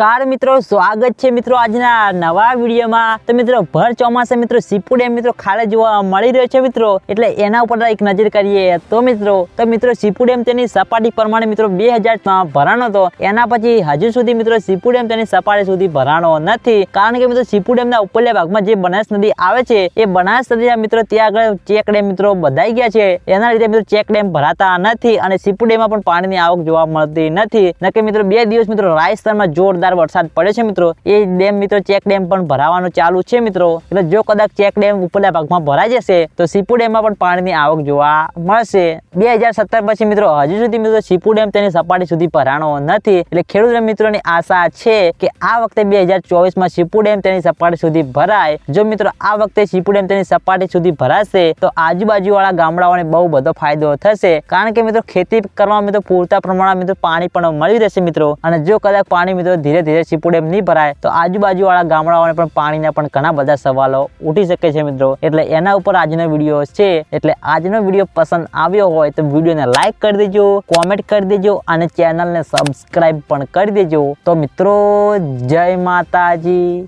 Car મિત્રો, સ્વાગત છે મિત્રો આજના નવા વિડીયોમાં. તો મિત્રો, ભર ચોમાસે મિત્રો, સીપુડ એમ મિત્રો ખાલે જોવા મળી રહ્યો છે મિત્રો. એટલે એના ઉપર એક નજર કરીએ. તો મિત્રો તો મિત્રો, સીપુડ એમ તેની સપાટી પ્રમાણે મિત્રો બે હજાર ભરાણો હતો. એના પછી હજુ સુધી મિત્રો સીપુડ એમ તેની સપાટી સુધી ભરાણો નથી. કારણ કે મિત્રો, સીપુડ એમના ઉપરલા ભાગમાં જે બનાસ નદી આવે છે, એ બનાસ નદીના મિત્રો ત્યાં આગળ ચેક ડેમ મિત્રો બધાઈ ગયા છે. એના લીધે મિત્રો ચેક ડેમ ભરાતા નથી અને સીપુ ડેમમાં પણ પાણીની આવક જોવા મળતી નથી. નકે મિત્રો, બે દિવસ મિત્રો રાજસ્થાનમાં જોરદાર વરસાદ પડે છે મિત્રો. એ ડેમ મિત્રો ચેક ડેમ પણ ભરાવાનું ચાલુ છે મિત્રો. એટલે જો કદાચ ચેક ડેમ ઉપરના ભાગમાં ભરાઈ જશે, તો સીપુ ડેમમાં પણ પાણીની આવક જોવા મળશે. બે પછી મિત્રો, હજુ સુધી મિત્રો સીપુ ડેમ તેની સપાટી સુધી ભરાણો નથી. એટલે ખેડૂત મિત્રોની આશા છે કે આ વખતે બે હજાર સીપુ ડેમ તેની સપાટી સુધી ભરાય. જો મિત્રો આ વખતે સીપુ ડેમ તેની સપાટી સુધી ભરાશે, તો આજુબાજુવાળા ગામડાઓને બહુ બધો ફાયદો થશે. કારણ કે મિત્રો ખેતી કરવામાં મિત્રો પૂરતા પ્રમાણમાં મિત્રો પાણી પણ મળી રહેશે મિત્રો. અને જો કદાચ પાણી મિત્રો ધીરે ધીરે સીપુ ડેમ નહીં ભરાય, તો આજુબાજુવાળા ગામડાઓને પણ પાણીના પણ ઘણા બધા સવાલો ઉઠી શકે છે મિત્રો. એટલે એના ઉપર આજનો વીડિયો છે. એટલે આજનો વીડિયો પસંદ આવ્યો હોય તો વિડીયોને લાઇક કરી દેજો, કોમેન્ટ કરી દેજો અને ચેનલને સબસ્ક્રાઈબ પણ કરી દેજો. તો મિત્રો, જય માતાજી.